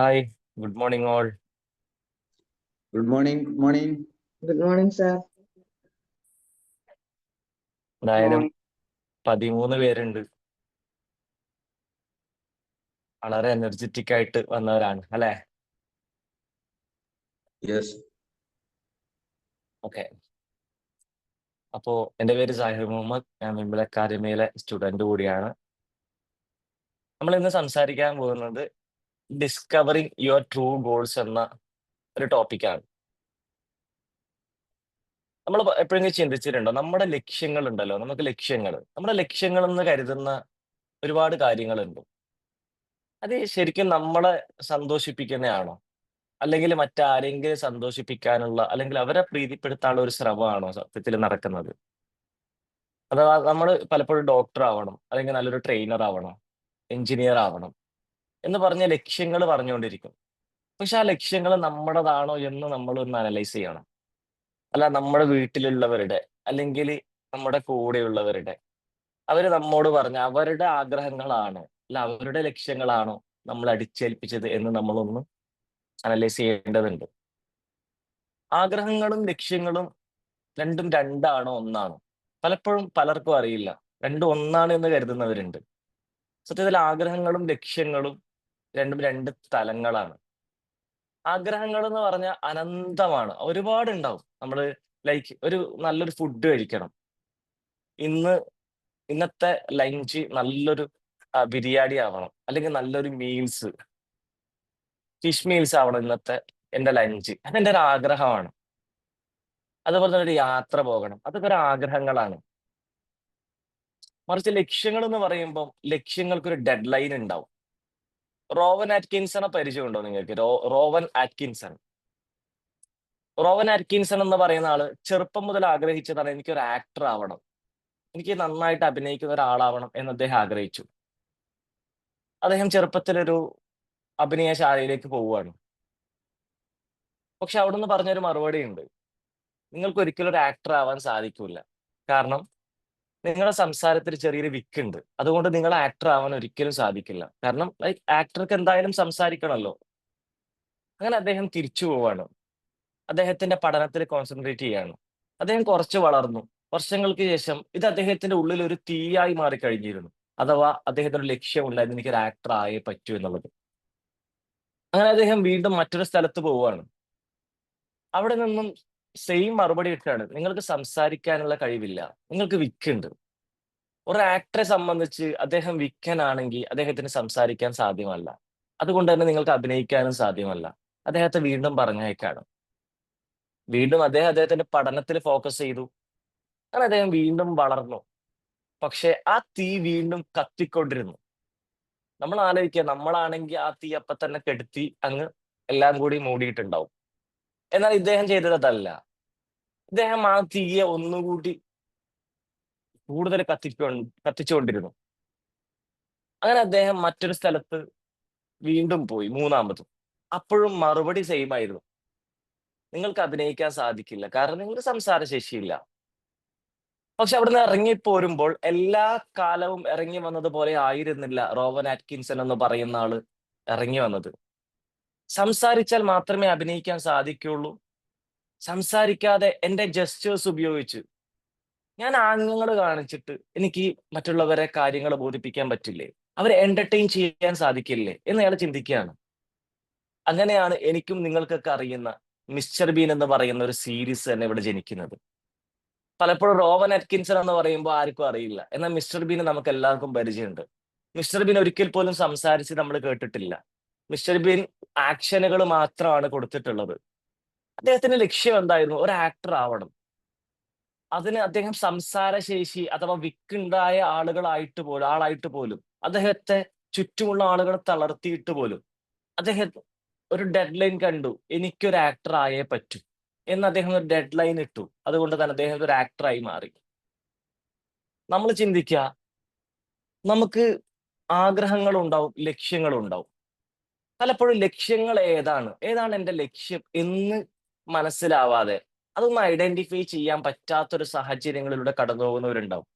Hi good morning all. Good morning, good morning good morning sir എന്തായാലും പതിമൂന്ന് പേരുണ്ട്. വളരെ എനർജറ്റിക് ആയിട്ട് വന്നവരാണ് അല്ലേ? യെസ് ഓക്കെ അപ്പോ എന്റെ പേര് സാഹിർ മുഹമ്മദ് ഞാൻ വിമല അക്കാദമിയിലെ സ്റ്റുഡന്റ് കൂടിയാണ്. നമ്മൾ ഇന്ന് സംസാരിക്കാൻ പോകുന്നത് ഡിസ്കവറിങ് യുവർ ട്രൂ ഗോൾസ് എന്ന ഒരു ടോപ്പിക്കാണ് നമ്മൾ എപ്പോഴെങ്കിലും ചിന്തിച്ചിട്ടുണ്ടോ? നമ്മുടെ ലക്ഷ്യങ്ങൾ ഉണ്ടല്ലോ നമുക്ക് ലക്ഷ്യങ്ങൾ നമ്മുടെ ലക്ഷ്യങ്ങൾ എന്ന് കരുതുന്ന ഒരുപാട് കാര്യങ്ങളുണ്ട്. അത് ശരിക്കും നമ്മളെ സന്തോഷിപ്പിക്കുന്നതാണോ? അല്ലെങ്കിൽ മറ്റാരെങ്കിലും സന്തോഷിപ്പിക്കാനുള്ള അല്ലെങ്കിൽ അവരെ പ്രീതിപ്പെടുത്താനുള്ള ഒരു ശ്രമമാണോ സത്യത്തിൽ നടക്കുന്നത്? അഥവാ നമ്മൾ പലപ്പോഴും ഡോക്ടർ ആവണം അല്ലെങ്കിൽ നല്ലൊരു ട്രെയിനർ ആവണം എഞ്ചിനീയർ ആവണം. എന്ന് പറഞ്ഞ ലക്ഷ്യങ്ങൾ പറഞ്ഞുകൊണ്ടിരിക്കും. പക്ഷെ ആ ലക്ഷ്യങ്ങൾ നമ്മുടേതാണോ എന്ന് നമ്മൾ ഒന്ന് അനലൈസ് ചെയ്യണം. അല്ല നമ്മുടെ വീട്ടിലുള്ളവരുടെ അല്ലെങ്കിൽ നമ്മുടെ കൂടെയുള്ളവരുടെ. അവർ നമ്മോട് പറഞ്ഞ അവരുടെ ആഗ്രഹങ്ങളാണ് അല്ല അവരുടെ ലക്ഷ്യങ്ങളാണോ നമ്മൾ അടിച്ചേൽപ്പിച്ചത് എന്ന് നമ്മളൊന്ന് അനലൈസ് ചെയ്യേണ്ടതുണ്ട്. ആഗ്രഹങ്ങളും ലക്ഷ്യങ്ങളും രണ്ടും രണ്ടാണോ ഒന്നാണോ? പലപ്പോഴും പലർക്കും അറിയില്ല. രണ്ടും ഒന്നാണ് എന്ന് കരുതുന്നവരുണ്ട്. സത്യത്തിൽ ആഗ്രഹങ്ങളും ലക്ഷ്യങ്ങളും രണ്ടും രണ്ട് തലങ്ങളാണ്. ആഗ്രഹങ്ങൾ എന്ന് പറഞ്ഞാൽ അനന്തമാണ്. ഒരുപാട് ഉണ്ടാവും നമ്മൾ ലൈക്ക് ഒരു നല്ലൊരു ഫുഡ് കഴിക്കണം. ഇന്ന് ഇന്നത്തെ ലഞ്ച് നല്ലൊരു ബിരിയാണി ആവണം. അല്ലെങ്കിൽ നല്ലൊരു മീൽസ് ഫിഷ് മീൽസ് ആവണം ഇന്നത്തെ എന്റെ ലഞ്ച് അതെന്റെ ഒരു ആഗ്രഹമാണ്. അതുപോലെ തന്നെ ഒരു യാത്ര പോകണം. അതൊക്കെ ഒരു ആഗ്രഹങ്ങളാണ്. മറിച്ച് ലക്ഷ്യങ്ങൾ എന്ന് പറയുമ്പോൾ ലക്ഷ്യങ്ങൾക്കൊരു ഡെഡ് ലൈൻ ഉണ്ടാവും. റോവൻ ആറ്റ്കിൻസണെ പരിചയമുണ്ടോ നിങ്ങൾക്ക്? റോവൻ ആറ്റ്കിൻസൺ റോവൻ ആറ്റ്കിൻസൺ എന്ന് പറയുന്ന ആൾ ചെറുപ്പം മുതൽ ആഗ്രഹിച്ചതാണ് എനിക്ക് ഒരു ആക്ടർ ആവണം. എനിക്ക് നന്നായിട്ട് അഭിനയിക്കുന്ന ഒരാളാവണം എന്ന് അദ്ദേഹം ആഗ്രഹിച്ചു. അദ്ദേഹം ചെറുപ്പത്തിലൊരു അഭിനയശാലയിലേക്ക് പോവുകയാണ്. പക്ഷെ അവിടുന്ന് പറഞ്ഞൊരു മറുപടി ഉണ്ട് നിങ്ങൾക്ക് ഒരിക്കലും ഒരു ആക്ടർ ആവാൻ സാധിക്കില്ല കാരണം നിങ്ങളുടെ സംസാരത്തിൽ ചെറിയൊരു വിക്ക് ഉണ്ട്. അതുകൊണ്ട് നിങ്ങൾ ആക്ടർ ആവാൻ ഒരിക്കലും സാധിക്കില്ല. കാരണം ലൈക്ക് ആക്ടർക്ക് എന്തായാലും സംസാരിക്കണമല്ലോ അങ്ങനെ അദ്ദേഹം തിരിച്ചു പോവാണ്. അദ്ദേഹത്തിന്റെ പഠനത്തിൽ കോൺസെൻട്രേറ്റ് ചെയ്യാണ്. അദ്ദേഹം കുറച്ച് വളർന്നു. വർഷങ്ങൾക്ക് ശേഷം ഇത് അദ്ദേഹത്തിന്റെ ഉള്ളിൽ ഒരു തീയായി മാറിക്കഴിഞ്ഞിരുന്നു. അഥവാ അദ്ദേഹത്തിന് ഒരു ലക്ഷ്യമുണ്ടായിരുന്നു എനിക്കൊരു ആക്ടർ ആയേ പറ്റൂ എന്നുള്ളത്. അങ്ങനെ അദ്ദേഹം വീണ്ടും മറ്റൊരു സ്ഥലത്ത് പോവുകയാണ് അവിടെ നിന്നും സെയിം മറുപടി കിട്ടുകയാണ്. നിങ്ങൾക്ക് സംസാരിക്കാനുള്ള കഴിവില്ല. നിങ്ങൾക്ക് വിക്കുണ്ട് ഒരു ആക്ടറെ സംബന്ധിച്ച് അദ്ദേഹം വിക്കനാണെങ്കിൽ അദ്ദേഹത്തിന് സംസാരിക്കാൻ സാധ്യമല്ല. അതുകൊണ്ട് തന്നെ നിങ്ങൾക്ക് അഭിനയിക്കാനും സാധ്യമല്ല. അദ്ദേഹത്തെ വീണ്ടും പറഞ്ഞേക്കാണ് വീണ്ടും അദ്ദേഹം അദ്ദേഹത്തിന്റെ പഠനത്തിൽ ഫോക്കസ് ചെയ്തു. അങ്ങനെ അദ്ദേഹം വീണ്ടും വളർന്നു. പക്ഷെ ആ തീ വീണ്ടും കത്തിക്കൊണ്ടിരുന്നു. നമ്മൾ ആലോചിക്കുക നമ്മളാണെങ്കിൽ ആ തീ അപ്പൊ തന്നെ കെടുത്തി അങ്ങ് എല്ലാം കൂടി മൂടിയിട്ടുണ്ടാവും. എന്നാൽ ഇദ്ദേഹം ചെയ്തത് അതല്ല. ഇദ്ദേഹം ആ തീയെ ഒന്നുകൂടി കൂടുതൽ കത്തിക്കൊ കത്തിച്ചുകൊണ്ടിരുന്നു. അങ്ങനെ അദ്ദേഹം മറ്റൊരു സ്ഥലത്ത് വീണ്ടും പോയി മൂന്നാമതും. അപ്പോഴും മറുപടി സെയിം ആയിരുന്നു. നിങ്ങൾക്ക് അഭിനയിക്കാൻ സാധിക്കില്ല. കാരണം നിങ്ങൾക്ക് സംസാര ശേഷിയില്ല. പക്ഷെ അവിടുന്ന് ഇറങ്ങിപ്പോരുമ്പോൾ എല്ലാ കാലവും ഇറങ്ങി വന്നതുപോലെ ആയിരുന്നില്ല റോവൻ ആറ്റ്കിൻസൺ എന്ന് പറയുന്ന ആൾ ഇറങ്ങി വന്നത്. സംസാരിച്ചാൽ മാത്രമേ അഭിനയിക്കാൻ സാധിക്കുള്ളൂ. സംസാരിക്കാതെ എന്റെ ജസ്റ്റേഴ്സ് ഉപയോഗിച്ച് ഞാൻ ആംഗ്യങ്ങൾ കാണിച്ചിട്ട് എനിക്ക് മറ്റുള്ളവരെ കാര്യങ്ങൾ ബോധിപ്പിക്കാൻ പറ്റില്ലേ? അവരെ എന്റർടൈൻ ചെയ്യാൻ സാധിക്കില്ലേ? എന്ന് അയാൾ ചിന്തിക്കുകയാണ്. അങ്ങനെയാണ് എനിക്കും നിങ്ങൾക്കൊക്കെ അറിയുന്ന മിസ്റ്റർ ബീൻ എന്ന് പറയുന്ന ഒരു സീരീസ് തന്നെ ഇവിടെ ജനിക്കുന്നത്. പലപ്പോഴും റോവൻ അറ്റ്കിൻസൺ എന്ന് പറയുമ്പോൾ ആർക്കും അറിയില്ല. എന്നാൽ മിസ്റ്റർ ബീന് നമുക്ക് എല്ലാവർക്കും പരിചയമുണ്ട്. മിസ്റ്റർ ബീൻ ഒരിക്കൽ പോലും സംസാരിച്ച് നമ്മൾ കേട്ടിട്ടില്ല. മിസ്റ്റർ ബീൻ ആക്ഷനുകൾ മാത്രമാണ് കൊടുത്തിട്ടുള്ളത്. അദ്ദേഹത്തിന്റെ ലക്ഷ്യം എന്തായിരുന്നു? ഒരു ആക്ടർ ആവണം. അതിന് അദ്ദേഹം സംസാരശേഷി അഥവാ വിക്കുണ്ടായ ആളുകളായിട്ട് പോലും ആളായിട്ട് പോലും അദ്ദേഹത്തെ ചുറ്റുമുള്ള ആളുകൾ തളർത്തിയിട്ട് പോലും അദ്ദേഹം ഒരു ഡെഡ് ലൈൻ കണ്ടു. എനിക്കൊരു ആക്ടർ ആയേ പറ്റൂ. എന്ന് അദ്ദേഹം ഒരു ഡെഡ് ലൈൻ ഇട്ടു. അതുകൊണ്ട് തന്നെ അദ്ദേഹം ഒരു ആക്ടറായി മാറി. നമ്മൾ ചിന്തിക്കുക നമുക്ക് ആഗ്രഹങ്ങളുണ്ടാവും ലക്ഷ്യങ്ങളുണ്ടാവും. പലപ്പോഴും ലക്ഷ്യങ്ങൾ ഏതാണ്? ഏതാണ് എന്റെ ലക്ഷ്യം എന്ന് മനസ്സിലാവാതെ അതൊന്ന് ഐഡന്റിഫൈ ചെയ്യാൻ പറ്റാത്തൊരു സാഹചര്യങ്ങളിലൂടെ കടന്നു പോകുന്നവരുണ്ടാവും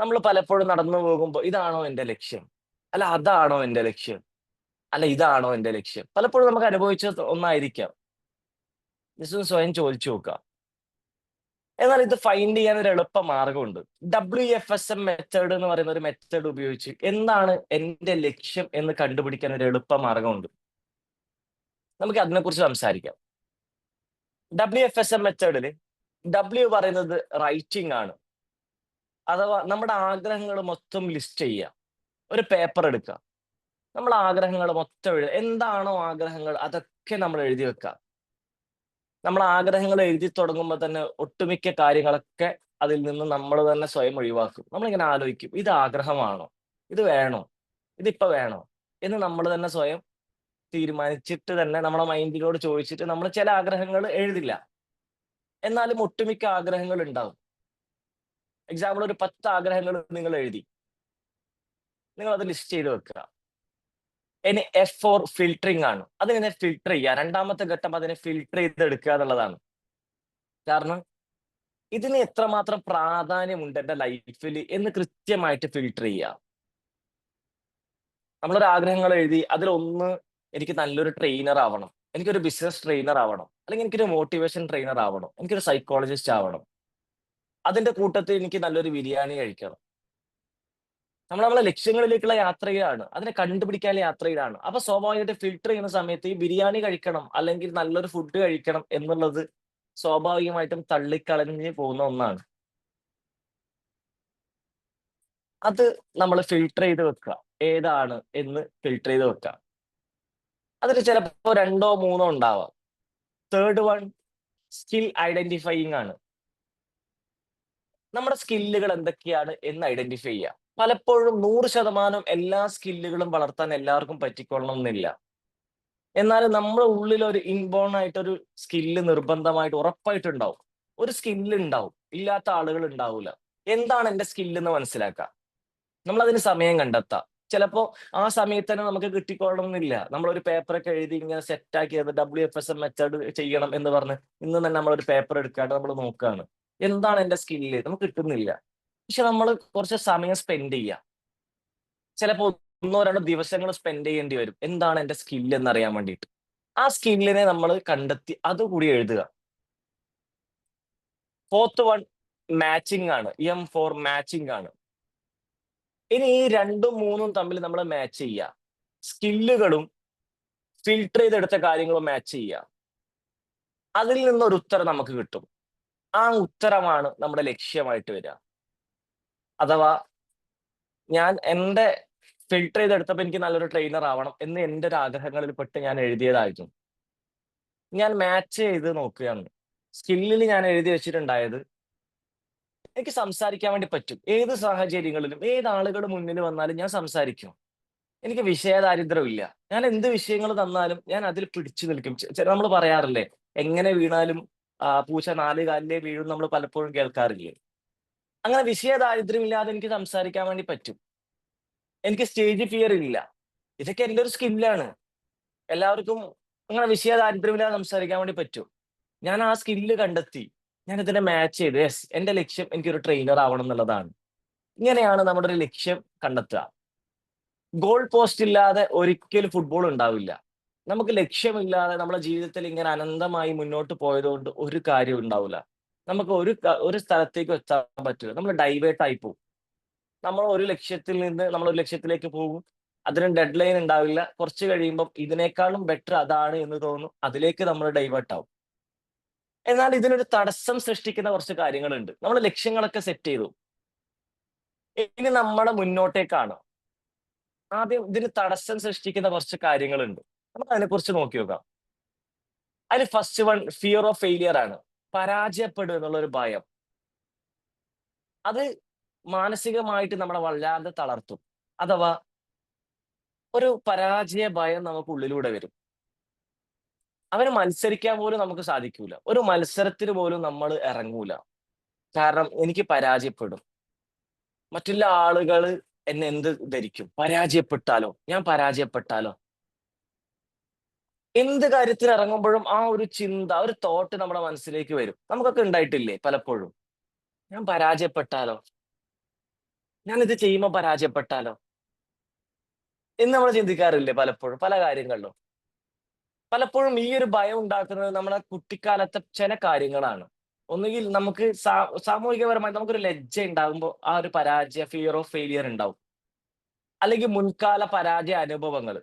നമ്മൾ പലപ്പോഴും നടന്നു പോകുമ്പോൾ ഇതാണോ എന്റെ ലക്ഷ്യം? അല്ല അതാണോ എന്റെ ലക്ഷ്യം? അല്ല ഇതാണോ എന്റെ ലക്ഷ്യം? പലപ്പോഴും നമുക്ക് അനുഭവിച്ച ഒന്നായിരിക്കാം. ജസ്റ്റ് സ്വയം ചോദിച്ചു നോക്കുക. എന്നാൽ ഇത് ഫൈൻഡ് ചെയ്യാൻ ഒരു എളുപ്പ മാർഗമുണ്ട്. W F S M method എന്ന് പറയുന്ന ഒരു മെത്തേഡ് ഉപയോഗിച്ച് എന്താണ് എന്റെ ലക്ഷ്യം എന്ന് കണ്ടുപിടിക്കാൻ ഒരു എളുപ്പ മാർഗമുണ്ട്. നമുക്ക് അതിനെക്കുറിച്ച് സംസാരിക്കാം. ഡബ്ല്യു എഫ് എസ് എം മെത്തേഡിൽ ഡബ്ല്യു പറയുന്നത് റൈറ്റിംഗ് ആണ്. അഥവാ നമ്മുടെ ആഗ്രഹങ്ങൾ മൊത്തം ലിസ്റ്റ് ചെയ്യുക. ഒരു പേപ്പർ എടുക്കുക. നമ്മൾ ആഗ്രഹങ്ങൾ മൊത്തം എഴുതുക. എന്താണോ ആഗ്രഹങ്ങൾ അതൊക്കെ നമ്മൾ എഴുതി വെക്കുക. നമ്മൾ ആഗ്രഹങ്ങൾ എഴുതി തുടങ്ങുമ്പോൾ തന്നെ ഒട്ടുമിക്ക കാര്യങ്ങളൊക്കെ അതിൽ നിന്ന് നമ്മൾ തന്നെ സ്വയം ഒഴിവാക്കും. നമ്മളിങ്ങനെ ആലോചിക്കും ഇത് ആഗ്രഹമാണോ? ഇത് വേണോ? ഇതിപ്പോ വേണോ? എന്ന് നമ്മൾ തന്നെ സ്വയം തീരുമാനിച്ചിട്ട് തന്നെ നമ്മുടെ മൈൻഡിനോട് ചോദിച്ചിട്ട് നമ്മൾ ചില ആഗ്രഹങ്ങൾ എഴുതില്ല. എന്നാലും ഒട്ടുമിക്ക ആഗ്രഹങ്ങൾ ഉണ്ടാവും. എക്സാമ്പിൾ ഒരു പത്ത് ആഗ്രഹങ്ങൾ നിങ്ങൾ എഴുതി. നിങ്ങൾ അത് ലിസ്റ്റ് ചെയ്ത് വെക്കുക. ഇനി എഫ് ഫോർ ഫിൽറ്ററിംഗ് ആണ്. അതിനെ ഫിൽട്ടർ ചെയ്യുക. രണ്ടാമത്തെ ഘട്ടം അതിനെ ഫിൽട്ടർ ചെയ്തെടുക്കുക എന്നുള്ളതാണ്. കാരണം ഇതിന് എത്രമാത്രം പ്രാധാന്യമുണ്ട് എന്റെ ലൈഫിൽ എന്ന് കൃത്യമായിട്ട് ഫിൽട്ടർ ചെയ്യുക. നമ്മളൊരു ആഗ്രഹങ്ങൾ എഴുതി അതിലൊന്ന് എനിക്ക് നല്ലൊരു ട്രെയിനർ ആവണം. എനിക്കൊരു ബിസിനസ് ട്രെയിനർ ആവണം. അല്ലെങ്കിൽ എനിക്കൊരു മോട്ടിവേഷൻ ട്രെയിനർ ആവണം. എനിക്കൊരു സൈക്കോളജിസ്റ്റ് ആവണം. അതിന്റെ കൂട്ടത്തിൽ എനിക്ക് നല്ലൊരു ബിരിയാണി കഴിക്കണം. നമ്മൾ നമ്മളെ ലക്ഷ്യങ്ങളിലേക്കുള്ള യാത്രയിലാണ്. അതിനെ കണ്ടുപിടിക്കാനുള്ള യാത്രയിലാണ്. അപ്പൊ സ്വാഭാവികമായിട്ട് ഫിൽട്ടർ ചെയ്യുന്ന സമയത്ത് ഈ ബിരിയാണി കഴിക്കണം അല്ലെങ്കിൽ നല്ലൊരു ഫുഡ് കഴിക്കണം എന്നുള്ളത് സ്വാഭാവികമായിട്ടും തള്ളിക്കളഞ്ഞ് പോകുന്ന ഒന്നാണ്. അത് നമ്മൾ ഫിൽട്ടർ ചെയ്ത് വെക്കുക. ഏതാണ് എന്ന് ഫിൽട്ടർ ചെയ്ത് വെക്കുക. അതിൽ ചിലപ്പോ രണ്ടോ മൂന്നോ ഉണ്ടാവാം. തേർഡ് വൺ സ്കിൽ ഐഡന്റിഫൈയിങ് ആണ്. നമ്മുടെ സ്കില്ലുകൾ എന്തൊക്കെയാണ് എന്ന് ഐഡന്റിഫൈ ചെയ്യുക. പലപ്പോഴും നൂറ് ശതമാനം എല്ലാ സ്കില്ലുകളും വളർത്താൻ എല്ലാവർക്കും പറ്റിക്കൊള്ളണം എന്നില്ല എന്നാലും നമ്മുടെ ഉള്ളിൽ ഒരു ഇൻബോൺ ആയിട്ടൊരു സ്കില്ല് നിർബന്ധമായിട്ട് ഉറപ്പായിട്ടുണ്ടാവും. ഒരു സ്കില്ല് ഉണ്ടാവും. ഇല്ലാത്ത ആളുകൾ ഉണ്ടാവില്ല എന്താണ് എന്റെ സ്കില്ല് എന്ന് മനസ്സിലാക്കാം. നമ്മൾ അതിന് സമയം കണ്ടെത്താം. ചിലപ്പോ ആ സമയത്ത് തന്നെ നമുക്ക് കിട്ടിക്കൊള്ളണം എന്നില്ല നമ്മളൊരു പേപ്പറൊക്കെ എഴുതി ഇങ്ങനെ സെറ്റ് ആക്കി W F S M method ചെയ്യണം എന്ന് പറഞ്ഞ് ഇന്ന് തന്നെ നമ്മളൊരു പേപ്പർ എടുക്കാണ്ട് നമ്മൾ നോക്കുകയാണ് എന്താണ് എന്റെ സ്കില്ല് നമുക്ക് കിട്ടുന്നില്ല. പക്ഷെ നമ്മൾ കുറച്ച് സമയം സ്പെൻഡ് ചെയ്യുക ചിലപ്പോൾ ഒന്നോ രണ്ടോ ദിവസങ്ങൾ സ്പെൻഡ് ചെയ്യേണ്ടി വരും. എന്താണ് എന്റെ സ്കില്ല് എന്നറിയാൻ വേണ്ടിയിട്ട് ആ സ്കില്ലിനെ നമ്മൾ കണ്ടെത്തി അതുകൂടി എഴുതുക. ഫോർത്ത് വൺ മാച്ചിങ് ആണ്. എം ഫോർ മാച്ചിങ് ആണ്. ഇനി ഈ രണ്ടും മൂന്നും തമ്മിൽ നമ്മൾ മാച്ച് ചെയ്യുക സ്കില്ലുകളും ഫിൽട്ടർ ചെയ്തെടുത്ത കാര്യങ്ങളും മാച്ച് ചെയ്യുക അതിൽ നിന്നൊരു ഉത്തരം നമുക്ക് കിട്ടും. ആ ഉത്തരമാണ് നമ്മുടെ ലക്ഷ്യമായിട്ട് വരിക. അഥവാ ഞാൻ എന്റെ ഫിൽട്ടർ ചെയ്തെടുത്തപ്പോൾ എനിക്ക് നല്ലൊരു ട്രെയിനർ ആവണം എന്ന് എന്റെ ഒരു ആഗ്രഹങ്ങളിൽ പെട്ട് ഞാൻ എഴുതിയതായിരുന്നു. ഞാൻ മാച്ച് ചെയ്ത് നോക്കുകയാണ്. സ്കില്ലിൽ ഞാൻ എഴുതി വെച്ചിട്ടുണ്ടായത് എനിക്ക് സംസാരിക്കാൻ വേണ്ടി പറ്റും. ഏത് സാഹചര്യങ്ങളിലും ഏത് ആളുകൾ മുന്നിൽ വന്നാലും ഞാൻ സംസാരിക്കും. എനിക്ക് വിഷയദാരിദ്ര്യമില്ല. ഞാൻ എന്ത് വിഷയങ്ങൾ തന്നാലും ഞാൻ അതിൽ പിടിച്ചു നിൽക്കും. നമ്മൾ പറയാറില്ലേ എങ്ങനെ വീണാലും പൂച്ച നാല് കാലിലേ വീഴും നമ്മൾ പലപ്പോഴും കേൾക്കാറില്ലേ? അങ്ങനെ വിഷയ വിഷയദാരിദ്ര്യമില്ലാതെ എനിക്ക് സംസാരിക്കാൻ വേണ്ടി പറ്റും. എനിക്ക് സ്റ്റേജ് ഫിയർ ഇല്ല. ഇതൊക്കെ എന്റെ ഒരു സ്കില്ലാണ് എല്ലാവർക്കും അങ്ങനെ വിഷയ ദാരിദ്ര്യമില്ലാതെ സംസാരിക്കാൻ വേണ്ടി പറ്റും. ഞാൻ ആ സ്കില്ല് കണ്ടെത്തി. ഞാൻ ഇതിനെ മാച്ച് ചെയ്ത്. യെസ് എന്റെ ലക്ഷ്യം എനിക്കൊരു ട്രെയിനർ ആവണം എന്നുള്ളതാണ്. ഇങ്ങനെയാണ് നമ്മുടെ ഒരു ലക്ഷ്യം കണ്ടെത്തുക. ഗോൾ പോസ്റ്റ് ഇല്ലാതെ ഒരിക്കലും ഫുട്ബോൾ ഉണ്ടാവില്ല. നമുക്ക് ലക്ഷ്യമില്ലാതെ നമ്മുടെ ജീവിതത്തിൽ ഇങ്ങനെ അനന്തമായി മുന്നോട്ട് പോയതുകൊണ്ട് ഒരു കാര്യം ഉണ്ടാവില്ല. നമുക്ക് ഒരു ഒരു സ്ഥലത്തേക്ക് എത്താൻ പറ്റില്ല. നമ്മൾ ഡൈവേർട്ട് ആയി പോകും നമ്മൾ ഒരു ലക്ഷ്യത്തിൽ നിന്ന് നമ്മൾ ഒരു ലക്ഷ്യത്തിലേക്ക് പോകും. അതിന് ഡെഡ് ലൈൻ ഉണ്ടാവില്ല. കുറച്ച് കഴിയുമ്പം ഇതിനേക്കാളും ബെറ്റർ അതാണ് എന്ന് തോന്നും. അതിലേക്ക് നമ്മൾ ഡൈവേർട്ട് ആവും. എന്നാൽ ഇതിനൊരു തടസ്സം സൃഷ്ടിക്കുന്ന കുറച്ച് കാര്യങ്ങളുണ്ട്. നമ്മൾ ലക്ഷ്യങ്ങളൊക്കെ സെറ്റ് ചെയ്തു. ഇനി നമ്മുടെ മുന്നോട്ടേക്കാണ്. ആദ്യം ഇതിന് തടസ്സം സൃഷ്ടിക്കുന്ന കുറച്ച് കാര്യങ്ങളുണ്ട്. നമുക്ക് അതിനെക്കുറിച്ച് നോക്കി നോക്കാം. അതിൽ first one fear of failure ആണ്. പരാജയപ്പെടുക എന്നുള്ളൊരു ഭയം. അത് മാനസികമായിട്ട് നമ്മളെ വല്ലാതെ തളർത്തും. അഥവാ ഒരു പരാജയ ഭയം നമുക്ക് ഉള്ളിലൂടെ വരും. അവന് മത്സരിക്കാൻ പോലും നമുക്ക് സാധിക്കൂല. ഒരു മത്സരത്തിന് പോലും നമ്മൾ ഇറങ്ങൂല. കാരണം എനിക്ക് പരാജയപ്പെടും. മറ്റുള്ള ആളുകൾ എന്നെ എന്ത് ധരിക്കും? പരാജയപ്പെട്ടാലോ? ഞാൻ പരാജയപ്പെട്ടാലോ? എന്ത് കാര്യത്തിന് ഇറങ്ങുമ്പോഴും ആ ഒരു ചിന്ത ഒരു തോട്ട് നമ്മുടെ മനസ്സിലേക്ക് വരും. നമുക്കൊക്കെ ഉണ്ടായിട്ടില്ലേ പലപ്പോഴും? ഞാൻ പരാജയപ്പെട്ടാലോ? ഞാൻ ഇത് ചെയ്യുമ്പോൾ പരാജയപ്പെട്ടാലോ? എന്ന് നമ്മൾ ചിന്തിക്കാറില്ലേ പലപ്പോഴും പല കാര്യങ്ങളിലും. പലപ്പോഴും ഈ ഒരു ഭയം ഉണ്ടാക്കുന്നത് നമ്മുടെ കുട്ടിക്കാലത്തെ ചില കാര്യങ്ങളാണ്. ഒന്നുകിൽ നമുക്ക് സാമൂഹികപരമായി നമുക്കൊരു ലജ്ജ ഉണ്ടാകുമ്പോൾ ആ ഒരു പരാജയ ഫിയർ ഓഫ് ഫെയിലിയർ ഉണ്ടാവും. അല്ലെങ്കിൽ മുൻകാല പരാജയ അനുഭവങ്ങൾ.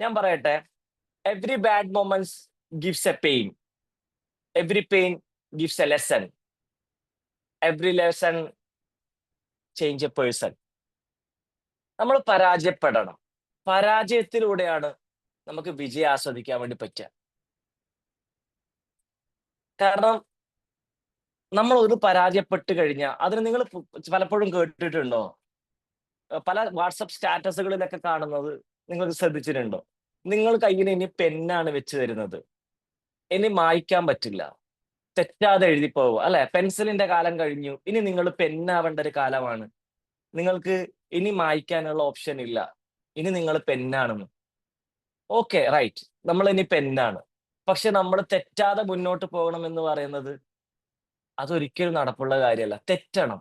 ഞാൻ പറയട്ടെ every bad moments gives a pain. Every pain gives a lesson. Every lesson change a person. നമ്മൾ പരാജയപ്പെടണം പരാജയത്തിലൂടെയാണ് നമുക്ക് വിജയം ആസ്വദിക്കാൻ വേണ്ടി പറ്റുക കാരണം നമ്മൾ ഒരു പരാജയപ്പെട്ട് കഴിഞ്ഞാൽ അതിന് നിങ്ങൾ പലപ്പോഴും കേട്ടിട്ടുണ്ടോ പല വാട്സപ്പ് സ്റ്റാറ്റസുകളിലൊക്കെ കാണുന്നത് നിങ്ങൾ ശ്രദ്ധിച്ചിട്ടുണ്ടോ നിങ്ങൾ കയ്യിൽ ഇനി പെന്നാണ് വെച്ച് തരുന്നത്. ഇനി മായ്ക്കാൻ പറ്റില്ല. തെറ്റാതെ എഴുതി അല്ലെ? പെൻസിലിന്റെ കാലം കഴിഞ്ഞു. ഇനി നിങ്ങൾ പെന്നാവേണ്ട ഒരു കാലമാണ്. നിങ്ങൾക്ക് ഇനി മായ്ക്കാനുള്ള ഓപ്ഷൻ ഇല്ല. ഇനി നിങ്ങൾ പെന്നാണെന്ന് ഓക്കെ റൈറ്റ്. നമ്മൾ ഇനി പെന്നാണ്. പക്ഷെ നമ്മൾ തെറ്റാതെ മുന്നോട്ട് പോകണം എന്ന് പറയുന്നത് അതൊരിക്കലും നടപ്പുള്ള കാര്യമല്ല. തെറ്റണം.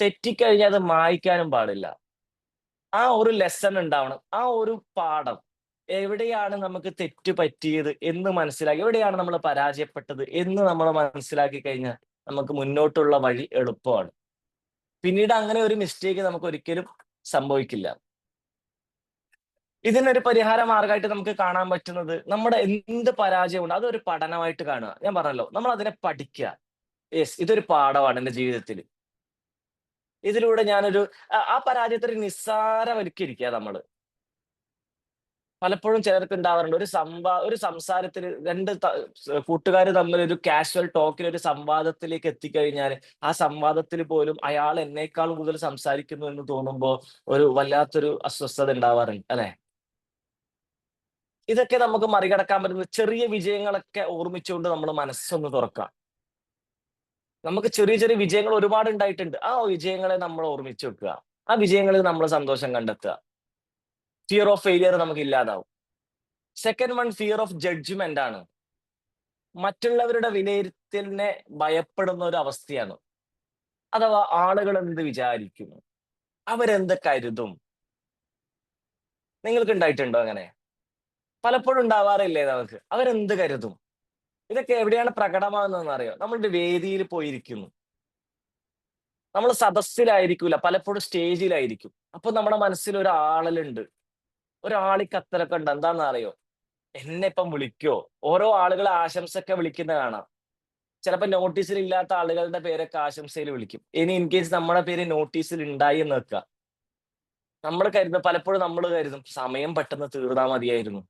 തെറ്റിക്കഴിഞ്ഞാൽ അത് മായ്ക്കാനും പാടില്ല. ആ ഒരു ലെസൺ ഉണ്ടാവണം. ആ ഒരു പാഠം എവിടെയാണ് നമുക്ക് തെറ്റ് പറ്റിയത് എന്ന് മനസ്സിലാക്കി എവിടെയാണ് നമ്മൾ പരാജയപ്പെട്ടത് എന്ന് നമ്മൾ മനസ്സിലാക്കി കഴിഞ്ഞാൽ നമുക്ക് മുന്നോട്ടുള്ള വഴി എളുപ്പമാണ്. പിന്നീട് അങ്ങനെ ഒരു മിസ്റ്റേക്ക് നമുക്ക് ഒരിക്കലും സംഭവിക്കില്ല. ഇതിനൊരു പരിഹാര മാർഗമായിട്ട് നമുക്ക് കാണാൻ പറ്റുന്നത് നമ്മുടെ എന്ത് പരാജയമുണ്ട് അതൊരു പഠനമായിട്ട് കാണുക. ഞാൻ പറഞ്ഞല്ലോ നമ്മൾ അതിനെ പഠിക്കുക. യെസ് ഇതൊരു പാഠമാണ് എന്റെ ജീവിതത്തിൽ. ഇതിലൂടെ ഞാനൊരു ആ- പരാജയത്തിൽ നിസ്സാരവൽക്കരിക്കുക നമ്മൾ പലപ്പോഴും ചിലർക്ക് ഉണ്ടാവാറുണ്ട് ഒരു സംവാ ഒരു സംസാരത്തിൽ രണ്ട് കൂട്ടുകാർ തമ്മിൽ ഒരു കാഷ്വൽ ടോക്കിൽ ഒരു സംവാദത്തിലേക്ക് എത്തിക്കഴിഞ്ഞാൽ ആ സംവാദത്തിൽ പോലും അയാൾ എന്നേക്കാൾ കൂടുതൽ സംസാരിക്കുന്നു എന്ന് തോന്നുമ്പോൾ ഒരു വല്ലാത്തൊരു അസ്വസ്ഥത ഉണ്ടാവാറുണ്ട് അല്ലെ? ഇതൊക്കെ നമുക്ക് മറികടക്കാൻ പറ്റുന്ന ചെറിയ വിജയങ്ങളൊക്കെ ഓർമ്മിച്ചുകൊണ്ട് നമ്മൾ മനസ്സൊന്ന് തുറക്കാം നമുക്ക് ചെറിയ ചെറിയ വിജയങ്ങൾ ഒരുപാട് ഉണ്ടായിട്ടുണ്ട് ആ വിജയങ്ങളെ നമ്മൾ ഓർമ്മിച്ചു വെക്കുക. ആ വിജയങ്ങളിൽ നമ്മൾ സന്തോഷം കണ്ടെത്തുക. ഫിയർ ഓഫ് ഫെയിലിയർ നമുക്ക് ഇല്ലാതാവും. Second one fear of judgement ആണ്. മറ്റുള്ളവരുടെ വിലയിരുത്തലിനെ ഭയപ്പെടുന്ന ഒരു അവസ്ഥയാണ്. അഥവാ ആളുകൾ എന്ത് വിചാരിക്കും അവരെന്ത് കരുതും? നിങ്ങൾക്ക് ഉണ്ടായിട്ടുണ്ടോ അങ്ങനെ? പലപ്പോഴും ഉണ്ടാവാറില്ലേ നമുക്ക്? അവരെന്ത് കരുതും? ഇതൊക്കെ എവിടെയാണ് പ്രകടമാകുന്നതെന്ന് അറിയോ? നമ്മളുടെ വേദിയിൽ പോയിരിക്കുന്നു. നമ്മൾ സദസ്സിലായിരിക്കൂല പലപ്പോഴും സ്റ്റേജിലായിരിക്കും. അപ്പൊ നമ്മുടെ മനസ്സിൽ ഒരാളലുണ്ട് ഒരാളിക്ക് അത്രയൊക്കെ ഉണ്ട്. എന്താണെന്ന് അറിയോ എന്നെ ഇപ്പം വിളിക്കോ? ഓരോ ആളുകളെ ആശംസയൊക്കെ വിളിക്കുന്ന കാണാം. ചിലപ്പോ നോട്ടീസിൽ ഇല്ലാത്ത ആളുകളുടെ പേരൊക്കെ ആശംസയിൽ വിളിക്കും. ഇനി ഇൻ കേസ് നമ്മുടെ പേര് നോട്ടീസിൽ ഉണ്ടായി എന്ന് വെക്കുക. നമ്മൾ കരുതും പലപ്പോഴും നമ്മൾ കരുതും സമയം പെട്ടെന്ന് തീർന്നാ മതിയായിരുന്നു.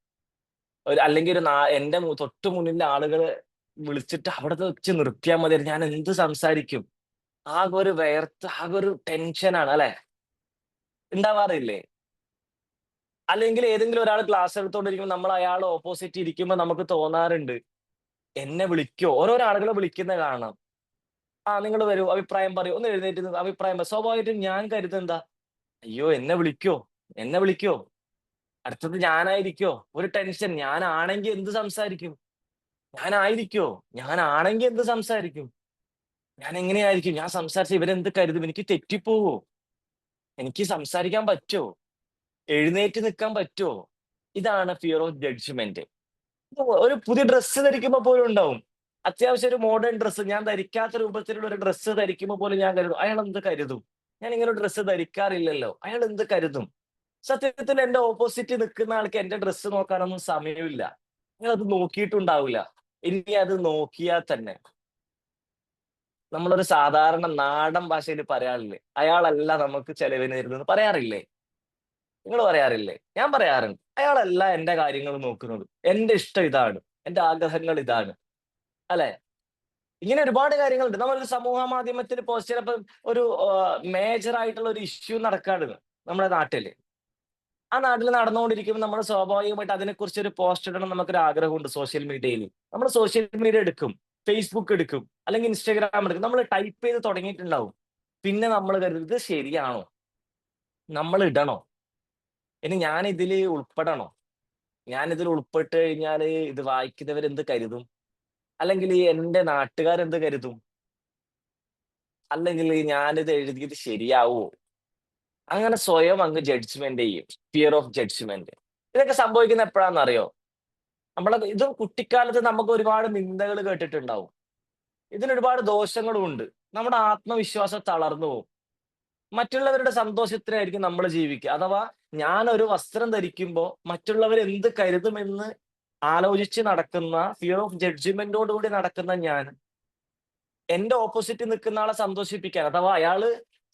ഒരു അല്ലെങ്കിൽ ഒരു എന്റെ തൊട്ട് മുന്നിലെ ആളുകൾ വിളിച്ചിട്ട് അവിടെ വെച്ച് നിർത്തിയാൽ മതിയായിരുന്നു ഞാൻ എന്ത് സംസാരിക്കും? ആകെ ഒരു വേർത്ത് ആകെ ഒരു ടെൻഷനാണ് അല്ലെ? ഉണ്ടാവാറില്ലേ? അല്ലെങ്കിൽ ഏതെങ്കിലും ഒരാൾ ക്ലാസ് എടുത്തോണ്ടിരിക്കുമ്പോൾ നമ്മൾ അയാൾ ഓപ്പോസിറ്റ് ഇരിക്കുമ്പോൾ നമുക്ക് തോന്നാറുണ്ട്. എന്നെ വിളിക്കോ? ഓരോരോ ആളുകളെ വിളിക്കുന്ന കാണാം. ആ നിങ്ങൾ വരൂ അഭിപ്രായം പറയൂ. ഒന്ന് എഴുന്നേറ്റ് അഭിപ്രായം സ്വാഭാവികമായിട്ടും ഞാൻ കരുതെന്താ അയ്യോ എന്നെ വിളിക്കോ? എന്നെ വിളിക്കോ? അടുത്തത് ഞാനായിരിക്കോ? ഒരു ടെൻഷൻ ഞാനാണെങ്കിൽ എന്ത് സംസാരിക്കും? ഞാനായിരിക്കോ? ഞാനാണെങ്കിൽ എന്ത് സംസാരിക്കും? ഞാൻ എങ്ങനെയായിരിക്കും ഞാൻ സംസാരിച്ച ഇവരെന്ത് കരുതും? എനിക്ക് തെറ്റിപ്പോവോ? എനിക്ക് സംസാരിക്കാൻ പറ്റുമോ എഴുന്നേറ്റ് നിൽക്കാൻ പറ്റുമോ ഇതാണ് ഫിയർ ഓഫ് ജഡ്ജ്മെന്റ് ഒരു പുതിയ ഡ്രസ്സ് ധരിക്കുമ്പോൾ പോലും ഉണ്ടാവും. അത്യാവശ്യം ഒരു മോഡേൺ ഡ്രസ്സ് ഞാൻ ധരിക്കാത്ത രൂപത്തിലുള്ള ഒരു ഡ്രസ്സ് ധരിക്കുമ്പോൾ പോലും ഞാൻ കരുതും. അയാൾ എന്ത് കരുതും? ഞാൻ ഇങ്ങനെ ഒരു ഡ്രസ്സ് ധരിക്കാറില്ലല്ലോ. അയാൾ എന്ത് കരുതും? സത്യത്തിൽ എന്റെ ഓപ്പോസിറ്റ് നിൽക്കുന്ന ആൾക്ക് എന്റെ ഡ്രസ്സ് നോക്കാനൊന്നും സമയമില്ല. നിങ്ങൾ അത് നോക്കിയിട്ടുണ്ടാവില്ല. ഇനി അത് നോക്കിയാൽ തന്നെ. നമ്മളൊരു സാധാരണ നാടൻ ഭാഷയിൽ പറയാറില്ലേ അയാളല്ല നമുക്ക് ചെലവിന് തരുന്നത് പറയാറില്ലേ? നിങ്ങൾ പറയാറില്ലേ? ഞാൻ പറയാറുണ്ട്. അയാളല്ല എന്റെ കാര്യങ്ങൾ നോക്കുന്നത്. എന്റെ ഇഷ്ടം ഇതാണ്. എന്റെ ആഗ്രഹങ്ങൾ ഇതാണ്. അല്ലെ? ഇങ്ങനെ ഒരുപാട് കാര്യങ്ങളുണ്ട്. നമ്മളൊരു സമൂഹ മാധ്യമത്തിൽ പോസ്റ്റ് ചിലപ്പോൾ ഒരു മേജർ ആയിട്ടുള്ള ഒരു ഇഷ്യൂ നടക്കാണ് നമ്മുടെ നാട്ടിൽ. ആ നാട്ടിൽ നടന്നുകൊണ്ടിരിക്കുമ്പോൾ നമ്മൾ സ്വാഭാവികമായിട്ട് അതിനെക്കുറിച്ച് ഒരു പോസ്റ്റ് ഇടണം നമുക്കൊരു ആഗ്രഹമുണ്ട് സോഷ്യൽ മീഡിയയിൽ നമ്മൾ സോഷ്യൽ മീഡിയ എടുക്കും. ഫേസ്ബുക്ക് എടുക്കും. അല്ലെങ്കിൽ ഇൻസ്റ്റാഗ്രാം എടുക്കും. നമ്മൾ ടൈപ്പ് ചെയ്ത് തുടങ്ങിയിട്ടുണ്ടാവും. പിന്നെ നമ്മൾ കരുതുന്നത് ശരിയാണോ? നമ്മൾ ഇടണോ? ഇനി ഞാൻ ഇതിൽ ഉൾപ്പെടണോ? ഞാൻ ഇതിൽ ഉൾപ്പെട്ട് കഴിഞ്ഞാൽ ഇത് വായിക്കുന്നവർ എന്ത് കരുതും? അല്ലെങ്കിൽ എന്റെ നാട്ടുകാരെന്ത് കരുതും? അല്ലെങ്കിൽ ഞാനിത് എഴുതിയത് ശരിയാവുമോ അങ്ങനെ സ്വയം അങ്ങ് ജഡ്ജ്മെന്റ് ചെയ്യും. ഫിയർ ഓഫ് ജഡ്ജ്മെന്റ് ഇതൊക്കെ സംഭവിക്കുന്ന എപ്പോഴാണെന്നറിയോ നമ്മളെ ഇത് കുട്ടിക്കാലത്ത് നമുക്ക് ഒരുപാട് നിന്ദകൾ കേട്ടിട്ടുണ്ടാവും. ഇതിനൊരുപാട് ദോഷങ്ങളും ഉണ്ട് നമ്മുടെ ആത്മവിശ്വാസം തളർന്നു പോകും. മറ്റുള്ളവരുടെ സന്തോഷത്തിനായിരിക്കും നമ്മൾ ജീവിക്കുക. അഥവാ ഞാൻ ഒരു വസ്ത്രം ധരിക്കുമ്പോൾ മറ്റുള്ളവർ എന്ത് കരുതുമെന്ന് ആലോചിച്ച് നടക്കുന്ന ഫിയർ ഓഫ് ജഡ്ജ്മെന്റോടുകൂടി നടക്കുന്ന ഞാൻ എന്റെ ഓപ്പോസിറ്റ് നിൽക്കുന്ന ആളെ സന്തോഷിപ്പിക്കാൻ അഥവാ അയാൾ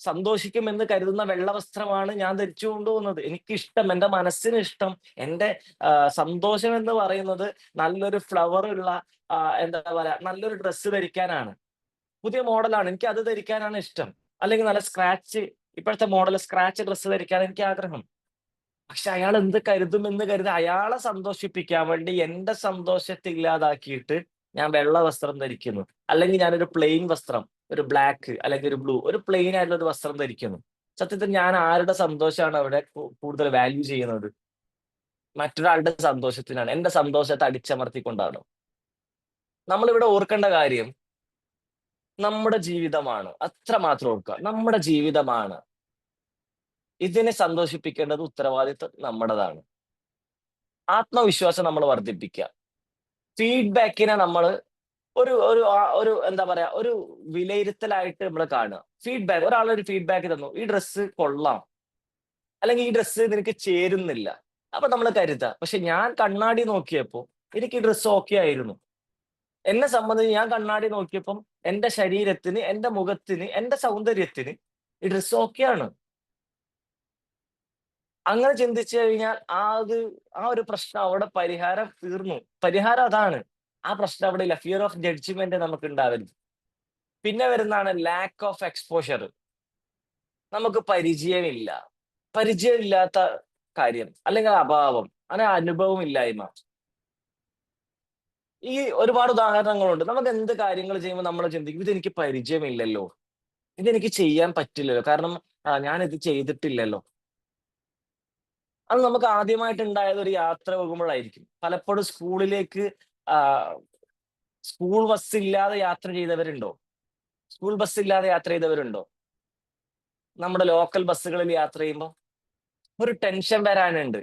സന്തോഷിക്കുമെന്ന് കരുതുന്ന വെള്ളവസ്ത്രമാണ് ഞാൻ ധരിച്ചു കൊണ്ടുപോകുന്നത്. എനിക്കിഷ്ടം എന്റെ മനസ്സിന് ഇഷ്ടം എന്റെ സന്തോഷം എന്ന് പറയുന്നത് നല്ലൊരു ഫ്ലവർ ഉള്ള എന്താ പറയാ നല്ലൊരു ഡ്രസ്സ് ധരിക്കാനാണ്. പുതിയ മോഡലാണ് എനിക്ക് അത് ധരിക്കാനാണ് ഇഷ്ടം. അല്ലെങ്കിൽ നല്ല സ്ക്രാച്ച് ഇപ്പോഴത്തെ മോഡൽ സ്ക്രാച്ച് ഡ്രസ്സ് ധരിക്കാൻ എനിക്ക് ആഗ്രഹം. പക്ഷെ അയാൾ എന്ത് കരുതുമെന്ന് കരുതി അയാളെ സന്തോഷിപ്പിക്കാൻ വേണ്ടി എന്റെ സന്തോഷത്തെ ഇല്ലാതാക്കിയിട്ട് ഞാൻ വെള്ള വസ്ത്രം ധരിക്കുന്നു. അല്ലെങ്കിൽ ഞാനൊരു പ്ലെയിൻ വസ്ത്രം ഒരു ബ്ലാക്ക് അല്ലെങ്കിൽ ഒരു ബ്ലൂ ഒരു പ്ലെയിൻ ആയിട്ടുള്ള ഒരു വസ്ത്രം ധരിക്കുന്നു. സത്യത്തിൽ ഞാൻ ആരുടെ സന്തോഷമാണ് അവിടെ കൂടുതൽ വാല്യൂ ചെയ്യുന്നത്? മറ്റൊരാളുടെ സന്തോഷത്തിനാണ്. എന്റെ സന്തോഷത്തെ അടിച്ചമർത്തിക്കൊണ്ടാണ്. നമ്മളിവിടെ ഓർക്കേണ്ട കാര്യം നമ്മുടെ ജീവിതമാണ്. അത്ര മാത്രം ഓർക്കുക. നമ്മുടെ ജീവിതമാണ്. ഇതിനെ സന്തോഷിപ്പിക്കേണ്ടത് ഉത്തരവാദിത്വം നമ്മുടേതാണ്. ആത്മവിശ്വാസം നമ്മൾ വർദ്ധിപ്പിക്കുക. ഫീഡ്ബാക്കിനെ നമ്മൾ ഒരു ഒരു ഒരു എന്താ പറയാ ഒരു വിലയിരുത്തലായിട്ട് നമ്മൾ കാണുക. ഫീഡ്ബാക്ക് ഒരാളൊരു ഫീഡ്ബാക്ക് തന്നു. ഈ ഡ്രസ്സ് കൊള്ളാം. അല്ലെങ്കിൽ ഈ ഡ്രസ്സ് നിനക്ക് ചേരുന്നില്ല. അപ്പൊ നമ്മൾ കരുതാം പക്ഷെ ഞാൻ കണ്ണാടി നോക്കിയപ്പോൾ എനിക്ക് ഈ ഡ്രസ്സ് ഓക്കെ ആയിരുന്നു. എന്നെ സംബന്ധിച്ച് ഞാൻ കണ്ണാടി നോക്കിയപ്പം എന്റെ ശരീരത്തിന് എന്റെ മുഖത്തിന് എന്റെ സൗന്ദര്യത്തിന് ഈ ഡ്രസ്സ് ഓക്കെയാണ് അങ്ങനെ ചിന്തിച്ചു കഴിഞ്ഞാൽ ആ അത് ആ ഒരു പ്രശ്നം അവിടെ പരിഹാരം തീർന്നു. പരിഹാരം അതാണ്. ആ പ്രശ്നം അവിടെ ഇല്ല. ഫിയർ ഓഫ് ജഡ്ജ്മെന്റ് നമുക്ക് ഉണ്ടാവരുത് പിന്നെ വരുന്നതാണ് ലാക്ക് ഓഫ് എക്സ്പോഷർ നമുക്ക് പരിചയമില്ല. പരിചയമില്ലാത്ത കാര്യം. അല്ലെങ്കിൽ അഭാവം. അങ്ങനെ അനുഭവം ഇല്ലായ്മ ഈ ഒരുപാട് ഉദാഹരണങ്ങളുണ്ട്. നമുക്ക് എന്ത് കാര്യങ്ങൾ ചെയ്യുമ്പോൾ നമ്മൾ ചിന്തിക്കും ഇതെനിക്ക് പരിചയമില്ലല്ലോ. ഇതെനിക്ക് ചെയ്യാൻ പറ്റില്ലല്ലോ. കാരണം ഞാൻ ഇത് ചെയ്തിട്ടില്ലല്ലോ. അത് നമുക്ക് ആദ്യമായിട്ട് ഉണ്ടായത് ഒരു യാത്ര പോകുമ്പോഴായിരിക്കും. പലപ്പോഴും സ്കൂളിലേക്ക് സ്കൂൾ ബസ് ഇല്ലാതെ യാത്ര ചെയ്തവരുണ്ടോ? സ്കൂൾ ബസ് ഇല്ലാതെ യാത്ര ചെയ്തവരുണ്ടോ? നമ്മുടെ ലോക്കൽ ബസ്സുകളിൽ യാത്ര ചെയ്യുമ്പോൾ ഒരു ടെൻഷൻ വരാനുണ്ട്.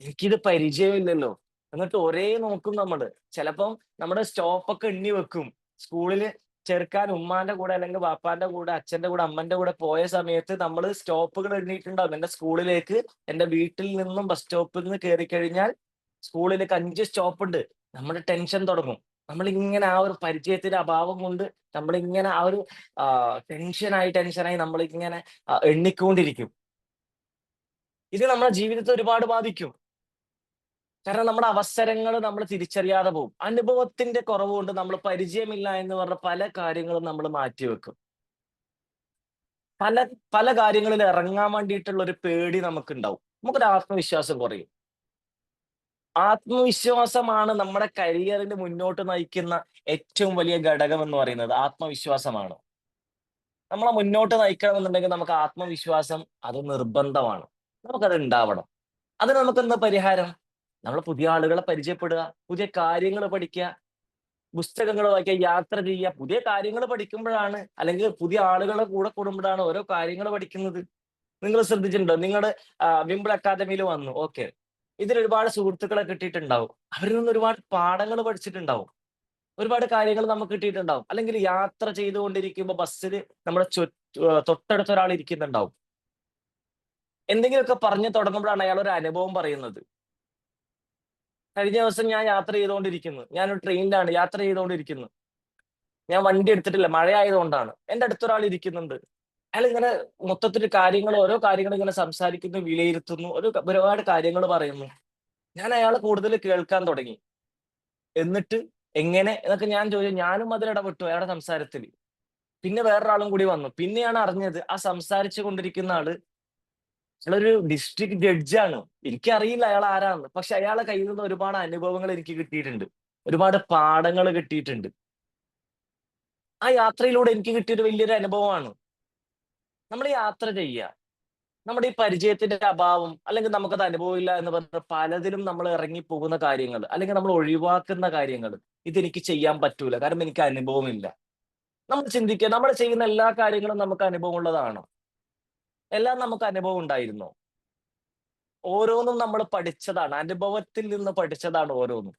എനിക്കിത് പരിചയമില്ലല്ലോ. എന്നിട്ട് ഒരേ നോക്കും നമ്മൾ ചിലപ്പം നമ്മുടെ സ്റ്റോപ്പൊക്കെ എണ്ണി വെക്കും. സ്കൂളിൽ ചെറുക്കാൻ ഉമ്മാന്റെ കൂടെ അല്ലെങ്കിൽ ബാപ്പാന്റെ കൂടെ അച്ഛന്റെ കൂടെ അമ്മന്റെ കൂടെ പോയ സമയത്ത് നമ്മൾ സ്റ്റോപ്പുകൾ എണ്ണിയിട്ടുണ്ടാവും. എന്റെ സ്കൂളിലേക്ക് എന്റെ വീട്ടിൽ നിന്നും ബസ് സ്റ്റോപ്പിൽ നിന്ന് കയറി കഴിഞ്ഞാൽ സ്കൂളിലേക്ക് അഞ്ച് സ്റ്റോപ്പ് ഉണ്ട് നമ്മുടെ ടെൻഷൻ തുടങ്ങും. നമ്മൾ ഇങ്ങനെ ആ ഒരു പരിചയത്തിന്റെ അഭാവം കൊണ്ട് നമ്മൾ ഇങ്ങനെ ആ ഒരു ടെൻഷനായി ടെൻഷനായി നമ്മളിങ്ങനെ എണ്ണിക്കൊണ്ടിരിക്കും. ഇത് നമ്മുടെ ജീവിതത്തെ ഒരുപാട് ബാധിക്കും. കാരണം നമ്മുടെ അവസരങ്ങൾ നമ്മൾ തിരിച്ചറിയാതെ പോകും. അനുഭവത്തിന്റെ കുറവ് കൊണ്ട് നമ്മൾ പരിചയമില്ല എന്ന് പറഞ്ഞ പല കാര്യങ്ങളും നമ്മൾ മാറ്റിവെക്കും പല പല കാര്യങ്ങളിൽ ഇറങ്ങാൻ വേണ്ടിയിട്ടുള്ള ഒരു പേടി നമുക്ക് ഉണ്ടാവും നമുക്കൊരു ആത്മവിശ്വാസം കുറയും. ആത്മവിശ്വാസമാണ് നമ്മുടെ കരിയറിന് മുന്നോട്ട് നയിക്കുന്ന ഏറ്റവും വലിയ ഘടകം എന്ന് പറയുന്നത്. ആത്മവിശ്വാസമാണ്. നമ്മളെ മുന്നോട്ട് നയിക്കണമെന്നുണ്ടെങ്കിൽ നമുക്ക് ആത്മവിശ്വാസം അത് നിർബന്ധമാണ്. നമുക്കത് ഉണ്ടാവണം. അതിന് നമുക്ക് എന്താ പരിഹാരം? നമ്മൾ പുതിയ ആളുകളെ പരിചയപ്പെടുക പുതിയ കാര്യങ്ങൾ പഠിക്കുക പുസ്തകങ്ങൾ വായിക്കുക യാത്ര ചെയ്യുക പുതിയ കാര്യങ്ങൾ പഠിക്കുമ്പോഴാണ് അല്ലെങ്കിൽ പുതിയ ആളുകളെ കൂടെ കൂടുമ്പോഴാണ് ഓരോ കാര്യങ്ങൾ പഠിക്കുന്നത്. നിങ്ങൾ ശ്രദ്ധിച്ചിട്ടുണ്ടോ? നിങ്ങൾ വിംബിൾ അക്കാദമിയിൽ വന്നു. ഓക്കെ. ഇതിൽ ഒരുപാട് സുഹൃത്തുക്കളെ കിട്ടിയിട്ടുണ്ടാവും. അവരിൽ നിന്ന് ഒരുപാട് പാഠങ്ങൾ പഠിച്ചിട്ടുണ്ടാവും. ഒരുപാട് കാര്യങ്ങൾ നമുക്ക് കിട്ടിയിട്ടുണ്ടാവും. അല്ലെങ്കിൽ യാത്ര ചെയ്തുകൊണ്ടിരിക്കുമ്പോൾ ബസ്സിൽ നമ്മുടെ തൊട്ടടുത്ത ഒരാൾ ഇരിക്കുന്നുണ്ടാവും. എന്തെങ്കിലുമൊക്കെ പറഞ്ഞു തുടങ്ങുമ്പോഴാണ് അയാൾ ഒരു അനുഭവം പറയുന്നത്. കഴിഞ്ഞ ദിവസം ഞാൻ യാത്ര ചെയ്തുകൊണ്ടിരിക്കുന്നു. ഞാൻ ഒരു ട്രെയിനിലാണ് യാത്ര ചെയ്തുകൊണ്ടിരിക്കുന്നു. ഞാൻ വണ്ടി എടുത്തിട്ടില്ല മഴ ആയതുകൊണ്ടാണ് എന്റെ അടുത്തൊരാൾ ഇരിക്കുന്നുണ്ട്. അയാൾ ഇങ്ങനെ മൊത്തത്തിൽ കാര്യങ്ങൾ ഓരോ കാര്യങ്ങൾ ഇങ്ങനെ സംസാരിക്കുന്നു വിലയിരുത്തുന്നു ഒരു ഒരുപാട് കാര്യങ്ങൾ പറയുന്നു. ഞാൻ അയാൾ കൂടുതൽ കേൾക്കാൻ തുടങ്ങി. എന്നിട്ട് എങ്ങനെ എന്നൊക്കെ ഞാൻ ചോദിച്ചു. ഞാനും അതിലിടപെട്ടു അയാളുടെ സംസാരത്തിൽ. പിന്നെ വേറൊരാളും കൂടി വന്നു. പിന്നെയാണ് അറിഞ്ഞത് ആ സംസാരിച്ചു കൊണ്ടിരിക്കുന്ന ആൾ അയാളൊരു ഡിസ്ട്രിക്ട് ജഡ്ജാണ് എനിക്കറിയില്ല അയാൾ ആരാന്ന്. പക്ഷെ അയാളെ കയ്യിൽ നിന്ന് ഒരുപാട് അനുഭവങ്ങൾ എനിക്ക് കിട്ടിയിട്ടുണ്ട്. ഒരുപാട് പാഠങ്ങൾ കിട്ടിയിട്ടുണ്ട്. ആ യാത്രയിലൂടെ എനിക്ക് കിട്ടിയൊരു വലിയൊരു അനുഭവമാണ്. നമ്മൾ യാത്ര ചെയ്യുക. നമ്മുടെ ഈ പരിചയത്തിന്റെ അഭാവം അല്ലെങ്കിൽ നമുക്കത് അനുഭവമില്ല എന്ന് പറഞ്ഞ പലതിലും നമ്മൾ ഇറങ്ങി പോകുന്ന കാര്യങ്ങൾ അല്ലെങ്കിൽ നമ്മൾ ഒഴിവാക്കുന്ന കാര്യങ്ങൾ ഇതെനിക്ക് ചെയ്യാൻ പറ്റൂല. കാരണം എനിക്ക് അനുഭവമില്ല. നമ്മൾ ചിന്തിക്കുക നമ്മൾ ചെയ്യുന്ന എല്ലാ കാര്യങ്ങളും നമുക്ക് അനുഭവമുള്ളതാണോ. എല്ലാം നമുക്ക് അനുഭവം ഉണ്ടായിരുന്നു. ഓരോന്നും നമ്മൾ പഠിച്ചതാണ്. അനുഭവത്തിൽ നിന്ന് പഠിച്ചതാണ് ഓരോന്നും.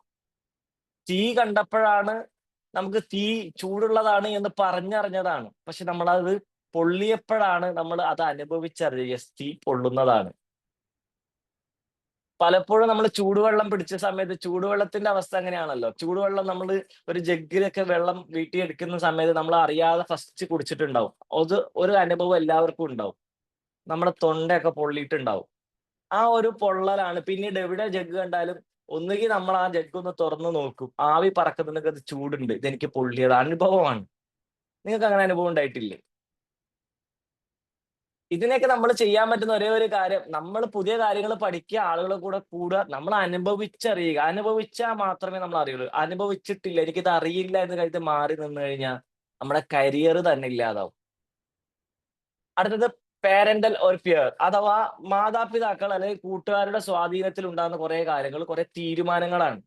തീ കണ്ടപ്പോഴാണ് നമുക്ക് തീ ചൂടുള്ളതാണ് എന്ന് പറഞ്ഞറിഞ്ഞതാണ്. പക്ഷെ നമ്മളത് പൊള്ളിയപ്പോഴാണ് നമ്മൾ അത് അനുഭവിച്ചറിഞ്ഞത് യെസ് തീ പൊള്ളുന്നതാണ്. പലപ്പോഴും നമ്മൾ ചൂടുവെള്ളം പിടിച്ച സമയത്ത് ചൂടുവെള്ളത്തിന്റെ അവസ്ഥ അങ്ങനെയാണല്ലോ. ചൂടുവെള്ളം നമ്മൾ ഒരു ജഗ്ഗിലൊക്കെ വെള്ളം വീട്ടിൽ എടുക്കുന്ന സമയത്ത് നമ്മൾ അറിയാതെ ഫസ്റ്റ് കുടിച്ചിട്ടുണ്ടാവും. അത് ഒരു അനുഭവം എല്ലാവർക്കും ഉണ്ടാവും. നമ്മുടെ തൊണ്ടയൊക്കെ പൊള്ളിയിട്ടുണ്ടാവും. ആ ഒരു പൊള്ളലാണ്. പിന്നീട് എവിടെ ജഗ് കണ്ടാലും ഒന്നുകിൽ നമ്മൾ ആ ജഗ് ഒന്ന് തുറന്നു നോക്കും. ആവി പറക്കുന്നുണ്ടെങ്കിൽ അത് ചൂടുണ്ട്. ഇതെനിക്ക് പൊള്ളിയത് അനുഭവമാണ്. നിങ്ങൾക്ക് അങ്ങനെ അനുഭവം ഉണ്ടായിട്ടില്ലേ? ഇതിനെയൊക്കെ നമ്മൾ ചെയ്യാൻ പറ്റുന്ന ഒരേ ഒരു കാര്യം. നമ്മൾ പുതിയ കാര്യങ്ങൾ പഠിക്കുക ആളുകളെ കൂടെ കൂടുക നമ്മൾ അനുഭവിച്ചറിയുക. അനുഭവിച്ചാൽ മാത്രമേ നമ്മൾ അറിയുള്ളൂ. അനുഭവിച്ചിട്ടില്ല എനിക്കിത് അറിയില്ല എന്ന് കരുതി മാറി നിന്ന് കഴിഞ്ഞാൽ നമ്മുടെ കരിയർ തന്നെ ഇല്ലാതാവും. അടുത്തത് പേരന്റൽ ഒരു ഫിയർ അഥവാ മാതാപിതാക്കൾ അല്ലെങ്കിൽ കൂട്ടുകാരുടെ സ്വാധീനത്തിൽ ഉണ്ടാകുന്ന കുറെ കാര്യങ്ങൾ കുറെ തീരുമാനങ്ങളാണ്.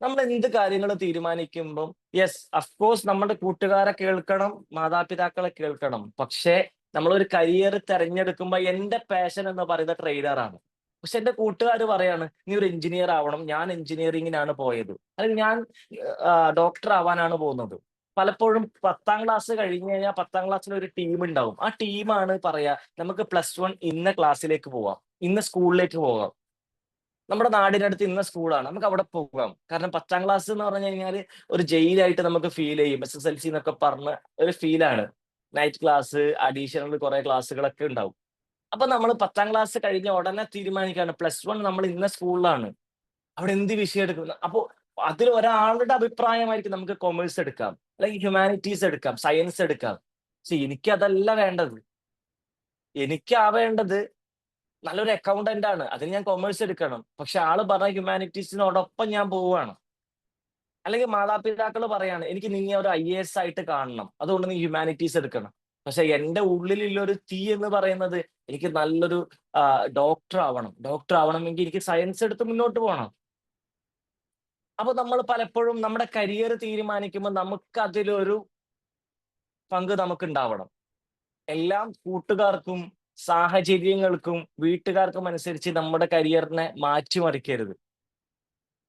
നമ്മൾ എന്ത് കാര്യങ്ങൾ തീരുമാനിക്കുമ്പം യെസ് അഫ്കോഴ്സ് നമ്മുടെ കൂട്ടുകാരെ കേൾക്കണം മാതാപിതാക്കളെ കേൾക്കണം. പക്ഷേ നമ്മളൊരു കരിയർ തെരഞ്ഞെടുക്കുമ്പോൾ എന്റെ പാഷൻ എന്ന് പറയുന്ന ട്രെയിലറാണ് പക്ഷെ എന്റെ കൂട്ടുകാർ പറയാണ് നീ ഒരു എഞ്ചിനീയർ ആവണം ഞാൻ എഞ്ചിനീയറിങ്ങിനാണ് പോയത്. അല്ലെങ്കിൽ ഞാൻ ഡോക്ടർ ആവാനാണ് പോകുന്നത്. പലപ്പോഴും പത്താം ക്ലാസ് കഴിഞ്ഞു കഴിഞ്ഞാൽ പത്താം ക്ലാസ്സിൽ ഒരു ടീം ഉണ്ടാവും ആ ടീമാണ് പറയാ നമുക്ക് പ്ലസ് വൺ ഇന്ന ക്ലാസ്സിലേക്ക് പോവാം. ഇന്ന സ്കൂളിലേക്ക് പോകാം നമ്മുടെ നാടിനടുത്ത് ഇന്ന സ്കൂളാണ് നമുക്ക് അവിടെ പോകാം. കാരണം പത്താം ക്ലാസ് എന്ന് പറഞ്ഞു കഴിഞ്ഞാൽ ഒരു ജയിലായിട്ട് നമുക്ക് ഫീൽ ചെയ്യും. എസ് എസ് എൽ സി എന്നൊക്കെ പറഞ്ഞ ഒരു ഫീലാണ് നൈറ്റ് ക്ലാസ് അഡീഷണൽ കുറെ ക്ലാസ്സുകളൊക്കെ ഉണ്ടാവും അപ്പൊ നമ്മൾ പത്താം ക്ലാസ് കഴിഞ്ഞ ഉടനെ തീരുമാനിക്കുകയാണ് പ്ലസ് വൺ നമ്മൾ ഇന്ന സ്കൂളിലാണ് അവിടെ എന്ത് വിഷയം എടുക്കുന്നത് അപ്പോൾ അതിൽ ഒരാളുടെ അഭിപ്രായമായിരിക്കും നമുക്ക് കൊമേഴ്സ് എടുക്കാം. അല്ലെങ്കിൽ ഹ്യൂമാനിറ്റീസ് എടുക്കാം സയൻസ് എടുക്കാം. പക്ഷെ എനിക്ക് അതല്ല വേണ്ടത്. എനിക്കാവേണ്ടത് നല്ലൊരു അക്കൗണ്ടന്റ് ആണ്. അതിന് ഞാൻ കൊമേഴ്സ് എടുക്കണം. പക്ഷെ ആൾ പറഞ്ഞ ഹ്യൂമാനിറ്റീസിനോടൊപ്പം ഞാൻ പോവുകയാണ്. അല്ലെങ്കിൽ മാതാപിതാക്കൾ പറയാണ് എനിക്ക് നീ ഒരു ഐ എസ് ആയിട്ട് കാണണം. അതുകൊണ്ട് നീ ഹ്യൂമാനിറ്റീസ് എടുക്കണം. പക്ഷെ എന്റെ ഉള്ളിലുള്ള ഒരു തീ എന്ന് പറയുന്നത് എനിക്ക് നല്ലൊരു ഡോക്ടർ ആവണം. ഡോക്ടർ ആവണമെങ്കിൽ എനിക്ക് സയൻസ് എടുത്ത് മുന്നോട്ട് പോകണം. അപ്പൊ നമ്മൾ പലപ്പോഴും നമ്മുടെ കരിയർ തീരുമാനിക്കുമ്പോൾ നമുക്ക് അതിലൊരു പങ്ക് നമുക്ക് ഉണ്ടാവണം എല്ലാം കൂട്ടുകാർക്കും സാഹചര്യങ്ങൾക്കും വീട്ടുകാർക്കും അനുസരിച്ച് നമ്മുടെ കരിയറിനെ മാറ്റിമറിക്കരുത്.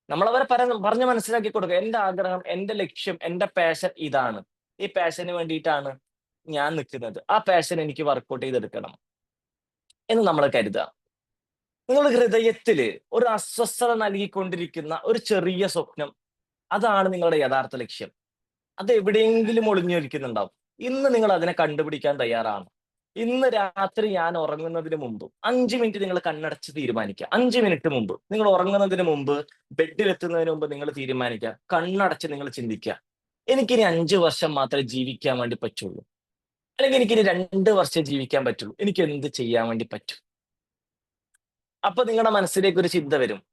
നമ്മളവരെ പറ പറഞ്ഞ് മനസ്സിലാക്കി കൊടുക്കുക എന്റെ ആഗ്രഹം എന്റെ ലക്ഷ്യം എന്റെ പാഷൻ ഇതാണ്. ഈ പാഷന് വേണ്ടിയിട്ടാണ് ഞാൻ നിൽക്കുന്നത്. ആ പാഷൻ എനിക്ക് വർക്കൗട്ട് ചെയ്തെടുക്കണം എന്ന് നമ്മൾ കരുതുക. നിങ്ങളുടെ ഹൃദയത്തിൽ ഒരു അസ്വസ്ഥത നൽകിക്കൊണ്ടിരിക്കുന്ന ഒരു ചെറിയ സ്വപ്നം അതാണ് നിങ്ങളുടെ യഥാർത്ഥ ലക്ഷ്യം. അത് എവിടെയെങ്കിലും ഒളിഞ്ഞിരിക്കുന്നുണ്ടാവും ഇന്ന് നിങ്ങൾ അതിനെ കണ്ടുപിടിക്കാൻ തയ്യാറാണ്. ഇന്ന് രാത്രി ഞാൻ ഉറങ്ങുന്നതിന് മുമ്പ് അഞ്ച് മിനിറ്റ് നിങ്ങൾ കണ്ണടച്ച് തീരുമാനിക്കുക. അഞ്ച് മിനിറ്റ് മുമ്പ് നിങ്ങൾ ഉറങ്ങുന്നതിന് മുമ്പ് ബെഡിലെത്തുന്നതിന് മുമ്പ് നിങ്ങൾ തീരുമാനിക്കുക. കണ്ണടച്ച് നിങ്ങൾ ചിന്തിക്കുക. എനിക്കിനി അഞ്ച് വർഷം മാത്രമേ ജീവിക്കാൻ വേണ്ടി പറ്റുള്ളൂ. അല്ലെങ്കിൽ എനിക്കിനി രണ്ട് വർഷം ജീവിക്കാൻ പറ്റുള്ളൂ. എനിക്ക് എന്ത് ചെയ്യാൻ വേണ്ടി പറ്റും? അപ്പൊ നിങ്ങളുടെ മനസ്സിലേക്ക് ഒരു ചിന്ത വരും.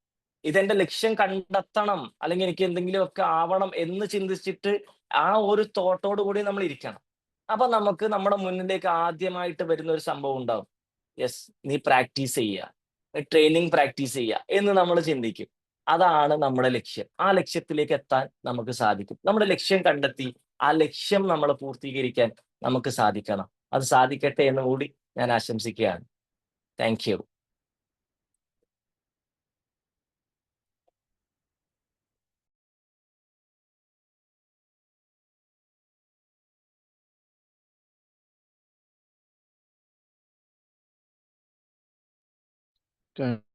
ഇതെന്റെ ലക്ഷ്യം കണ്ടെത്തണം അല്ലെങ്കിൽ എനിക്ക് എന്തെങ്കിലും ഒക്കെ ആവണം എന്ന് ചിന്തിച്ചിട്ട് ആ ഒരു തോട്ടോട് കൂടി നമ്മൾ ഇരിക്കണം. അപ്പൊ നമുക്ക് നമ്മുടെ മുന്നിലേക്ക് ആദ്യമായിട്ട് വരുന്ന ഒരു സംഭവം ഉണ്ടാവും. യെസ് നീ പ്രാക്ടീസ് ചെയ്യുക. ട്രെയിനിങ് പ്രാക്ടീസ് ചെയ്യുക എന്ന് നമ്മൾ ചിന്തിക്കും. അതാണ് നമ്മുടെ ലക്ഷ്യം. ആ ലക്ഷ്യത്തിലേക്ക് എത്താൻ നമുക്ക് സാധിക്കും. നമ്മുടെ ലക്ഷ്യം കണ്ടെത്തി ആ ലക്ഷ്യം നമ്മൾ പൂർത്തീകരിക്കാൻ നമുക്ക് സാധിക്കണം. അത് സാധിക്കട്ടെ എന്ന് കൂടി ഞാൻ ആശംസിക്കുകയാണ്. താങ്ക് യു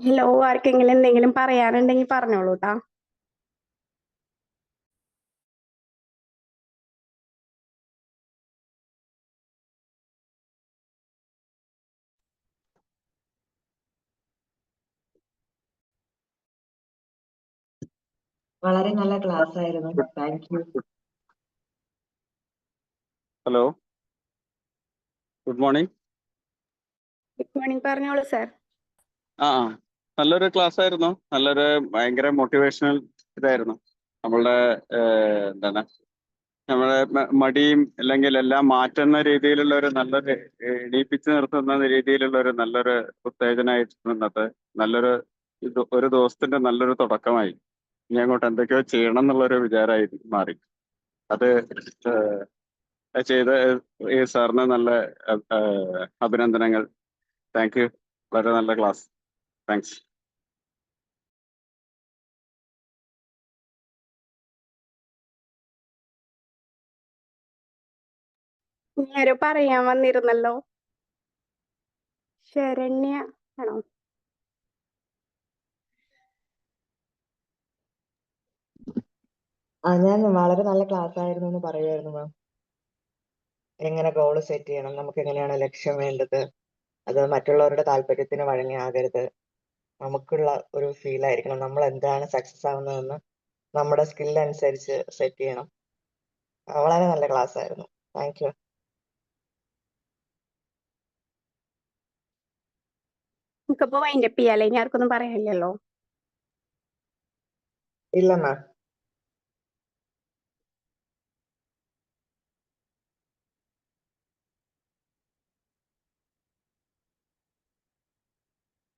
ഹലോ ആർക്കെങ്കിലും എന്തെങ്കിലും പറയാനുണ്ടെങ്കിൽ പറഞ്ഞോളൂ ട്ടാ വളരെ നല്ല ക്ലാസ് ആയിരുന്നു. Thank you hello good morning good morning പറഞ്ഞോളൂ സാർ ആ ആ. നല്ലൊരു ക്ലാസ് ആയിരുന്നു. നല്ലൊരു ഭയങ്കര മോട്ടിവേഷണൽ ഇതായിരുന്നു. നമ്മളുടെ എന്താണ് നമ്മുടെ മടിയും അല്ലെങ്കിൽ എല്ലാം മാറ്റുന്ന രീതിയിലുള്ള ഒരു നല്ലൊരു ഏഹ്, എണീപ്പിച്ച് നിർത്തുന്ന രീതിയിലുള്ള ഒരു നല്ലൊരു ഉത്തേജനമായിരുന്നു ഇന്നത്തെ. നല്ലൊരു ഒരു ദിവസത്തിന്റെ നല്ലൊരു തുടക്കമായി. ഇനി അങ്ങോട്ട് എന്തൊക്കെയോ ചെയ്യണം എന്നുള്ളൊരു വിചാരമായി മാറി. അത് ചെയ്ത ഈ സാറിന് നല്ല അഭിനന്ദനങ്ങൾ. Thank you. വളരെ നല്ല ക്ലാസ് താങ്ക്സ്. ഇങ്ങനെ പറയാൻ വന്നിരുന്നല്ലോ. ശരണ്യ ആണോ? ആ ഞാൻ വളരെ നല്ല ക്ലാസ് ആയിരുന്നു എന്ന് പറയുമായിരുന്നു മാം എങ്ങനെ ഗോൾ സെറ്റ് ചെയ്യണം നമുക്ക് എങ്ങനെയാണ് ലക്ഷ്യം വേണ്ടത് അത് മറ്റുള്ളവരുടെ താല്പര്യത്തിന് വഴങ്ങിയാകരുത്. നമുക്കുള്ള ഒരു ഫീൽ ആയിരിക്കണം നമ്മൾ എന്താണ് സക്സസ് ആവുന്നതെന്ന് നമ്മുടെ സ്കിൽ അനുസരിച്ച് സെറ്റ് ചെയ്യണം. വളരെ നല്ല ക്ലാസ് ആയിരുന്നു. താങ്ക് യു നമുക്കിപ്പോ വൈൻഡപ്പ് ചെയ്യാല്ലേ ഇനി ആർക്കൊന്നും പറയാനില്ലല്ലോ. ഇല്ല മാം.